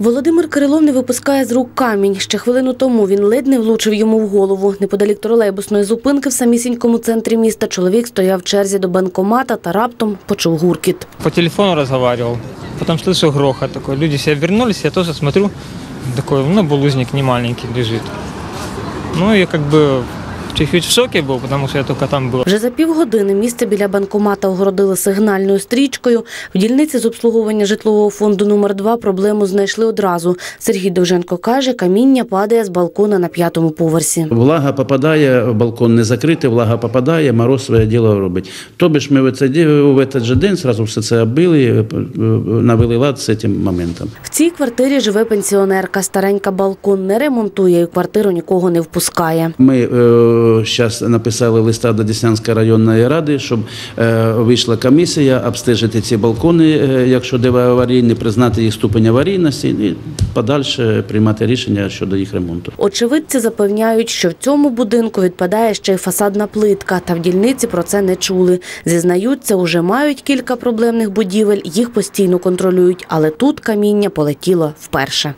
Володимир Кирилов не випускає з рук камінь. Ще хвилину тому він ледь не влучив йому в голову. Неподалік тролейбусної зупинки в самісінькому центрі міста чоловік стояв в черзі до банкомата та раптом почув гуркіт. По телефону разговаривал. Потом слышу грохот такой. Люди все вернулись, я тоже смотрю, такой, ну, булыжник не маленький лежит. Ну, я как бы чуть-чуть в шоке был, потому что я только там был. Вже за півгодини місце біля банкомата огородили сигнальною стрічкою. В дільниці з обслуговування житлового фонду номер 2 проблему знайшли одразу. Сергій Довженко каже, каміння падає з балкона на п'ятому поверсі. Влага попадає, балкон не закритий, влага попадає, мороз своє діло робить. Тобі ж ми в цей, в цей же день зразу все це оббили, е, е, навели лад з цим моментом. В цій квартирі живе пенсіонерка. Старенька балкон не ремонтує і в квартиру нікого не впускає. Ми зараз написали листа до Деснянської районної ради, щоб е, вийшла комісія обстежити ці балкони, е, якщо де аварійні, признати їх ступень аварійності і подальше приймати рішення щодо їх ремонту. Очевидці запевняють, що в цьому будинку відпадає ще й фасадна плитка, та в дільниці про це не чули. Зізнаються, уже мають кілька проблемних будівель, їх постійно контролюють, але тут каміння полетіло вперше.